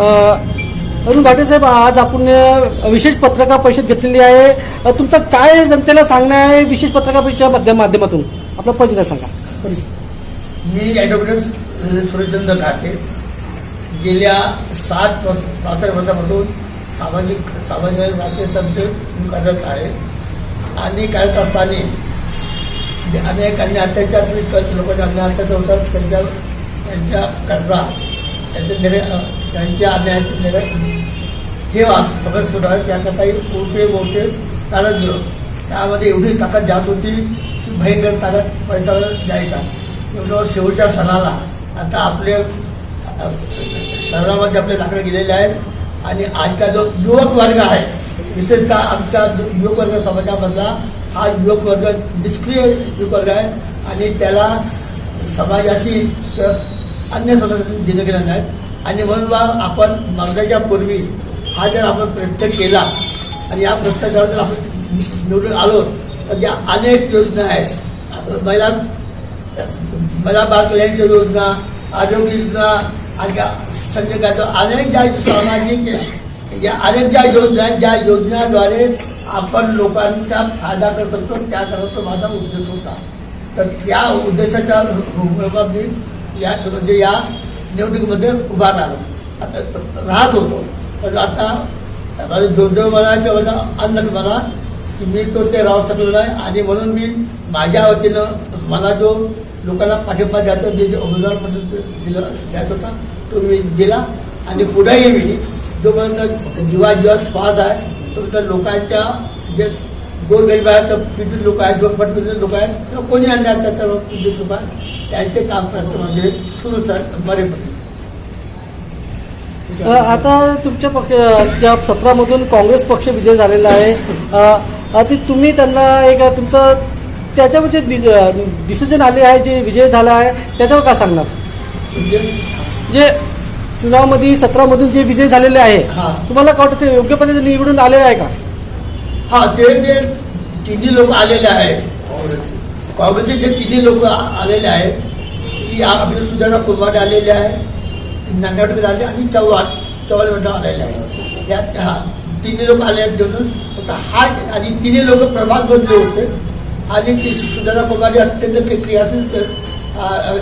अरुण भाटे साहेब आज आपण विशेष पत्रकार परिषद घेतलेली आहे. तुमचं काय जनतेला सांगणं आहे विशेष पत्रकार परिषदेच्या माध्यमातून? आपला परिचय सांगा. मी ॲडव्होकेट सुरेशचंद्र ठाके गेल्या सात वर्ष पासष्ट वर्षापासून सामाजिक सामाजिक राजकीय संस्थे करत आहे. आणि करत असताना जे अनेकांनी अत्याचार लोकांचे अन्याय अत्याचार होतात त्यांच्या कर्जा त्यांचे निर्णय त्यांची अन्यायाचे निर्णय हे समज सुरू आहे त्याकरताही मोठे मोठे ताकद गेलो त्यामध्ये एवढी ताकद जात होती की भयंकर ताकद पैसा द्यायचा. एवढं शेवटच्या सणाला आता आपले शहरामध्ये आपले लाकडं गेलेले आहेत आणि आजचा जो युवक वर्ग आहे विशेषतः आमचा युवक वर्ग समाजामधला हा युवक वर्ग निष्क्रिय युवक वर्ग आहे आणि त्याला समाजाशी अन्य समाजाशी दिलं गेलं नाही आणि म्हणून बा आपण मागण्याच्या पूर्वी हा जर आपण प्रयत्न केला आणि या भ्रष्टाचारावर जर आपण निवडून आलो तर त्या अनेक योजना आहेत महिला महिला बाल कल्याणच्या योजना आरोग्य योजना आणि या अनेक ज्या सामाजिक या अनेक ज्या योजना आहेत ज्या योजनाद्वारे आपण लोकांचा फायदा करत असतो त्या करत माझा उद्देश होता. तर त्या उद्देशाच्या रूपात मी या म्हणजे या निवडणुकीमध्ये उभा राहणार आता राहत होतो. पण आता माझं दुर्दैव म्हणजे मला किंवा माझं अन्न म्हणा की मी तो ते राहू शकलेलो नाही. आणि म्हणून मी माझ्या वतीनं मला जो लोकांना पाठिंबा द्यायचा जे जे उमेदवार दिलं द्यायचा होता तो मी दिला. आणि पुढेही मी जोपर्यंत जीवा जीवा श्वास आहे तोपर्यंत लोकांच्या जे गोरगरीब आहेत तर पीडित लोक आहेत झोपडपीडित लोक आहेत किंवा कोणी अन्याय त्याच्यावर पीडित लोक आहेत? त्यांचे काम करतो म्हणजे सुरूच आहे बरेपणे अ, आता तुमच्या पक्ष ज्या सत्रामधून काँग्रेस पक्ष विजय झालेला आहे ते तुम्ही त्यांना एक तुमचं त्याच्यावर जे डिसिजन आले आहे जे विजय झाला आहे त्याच्यावर काय सांगणार? म्हणजे? जे चुनावमध्ये सत्रामधून जे विजय झालेले आहे. तुम्हाला काय वाटतं योग्य पद्धतीने निवडून आलेले आहे का? हा ते जे तिन्ही लोक आलेले आहेत. काँग्रेसचे जे तिन्ही लोक आलेले आहेत की आपले सुद्धा कुंभारे आलेले आहे नांदेडकर आले आणि चव्हाण चव्हाण मंडळ आलेले आहे यात हा तिन्ही लोक आले आहेत घेऊन हा आणि तिन्ही लोक प्रभाग बदले होते. आणि ती सुधारा कुंभारे अत्यंत क्रियाशील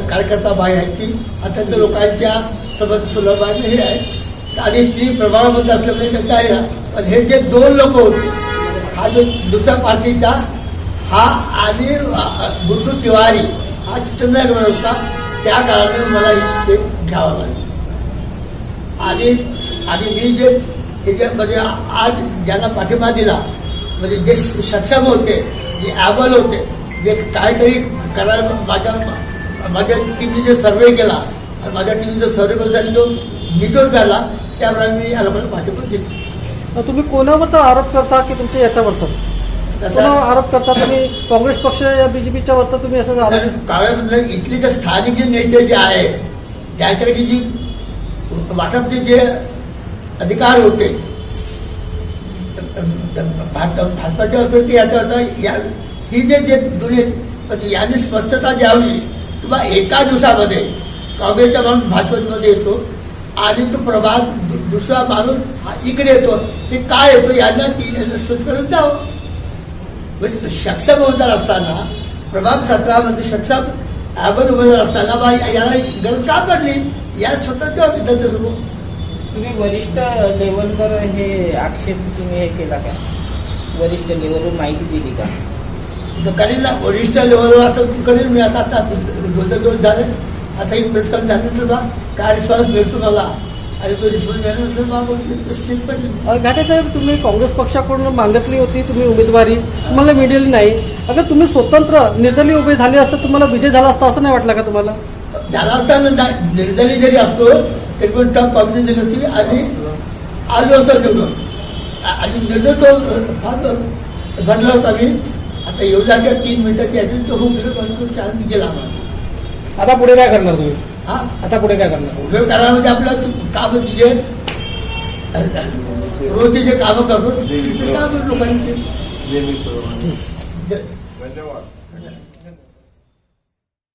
कार्यकर्ता बाई आहे ती. अत्यंत लोकांच्या समज सुलभ आहे हे आहे. आणि ती प्रभावामध्ये असल्यामुळे त्यांच्या आहे. पण हे जे दोन लोक होते हा जो दुसऱ्या पार्टीचा हा आणि गुड्डू तिवारी हा चित्रनगर होता. त्या काळाने मला ही स्टेप घ्यावं लागली. आणि आणि मी जे हे म्हणजे आज ज्यांना पाठिंबा दिला म्हणजे जे सक्षम होते जे ॲबल होते जे काहीतरी करायला माझ्या माझ्या टीमने जे सर्वे केला माझ्या टीमने जो सर्वे करून जो निचोड झाला त्याप्रमाणे मी याला मला पाठिंबा दिला. तुम्ही कोणावर आरोप करता की तुमच्या याच्यावर कोणावर आरोप करता तुम्ही? काँग्रेस पक्ष या बीजेपीच्या वर तर तुम्ही असं आरोप काळामधले इथले जे स्थानिक जे नेते जे आहेत त्याच्याकडे जी वाटपचे जे अधिकार होते भाजप भाजपाचे होते की याचा होता या ही जे जे दोन्ही म्हणजे यांनी स्पष्टता द्यावी किंवा एका दिवसामध्ये काँग्रेसचा माणूस भाजपमध्ये येतो आणि तो प्रभाग दुसरा माणूस हा इकडे येतो. हे काय येतो यांना ती स्पष्ट करून द्यावं. म्हणजे सक्षम उमेदवार असताना प्रभाग सतरामध्ये सक्षम ॲबल उमेदवार असताना बा याला गरज का पडली? या स्वतः विद्यार्थी तुम्ही वरिष्ठ लेवलवर हे आक्षेप तुम्ही हे केला का? वरिष्ठ लेवलवर माहिती दिली का? करेल ना वरिष्ठ लेवलवर आता करेल मी आता आता दोन दोन झाले. आता ही प्रेस कॉन्फरन्स झाल्यानंतर बा काय रिस्पॉन्स मिळतो मला? आणि तो रिस्पॉन्स स्टेप पडली घाटे साहेब तुम्ही काँग्रेस पक्षाकडून मागितली होती तुम्ही उमेदवारी. तुम्हाला मिळाली नाही. अगर तुम्ही स्वतंत्र निर्दलीय उभे झाले असता तुम्हाला विजय झाला असता असं नाही वाटलं का तुम्हाला? झाला असताना ना- निर्दलीय जरी असतो तरी पण टॉप कॉम्पिटिशन दिली असती आणि आलो असतो निवडून. आणि निर्णय तो फार भरला होता मी. आता एवढ्या तीन मिनिटाची यादी तो होऊन गेलो चान्स गेला आम्हाला. आता पुढे काय करणार तुम्ही? हा आता पुढे काय करणार? उभे करा म्हणजे आपलं काम जे रोजचे जे कामं करतो ते काम लोकांचे धन्यवाद.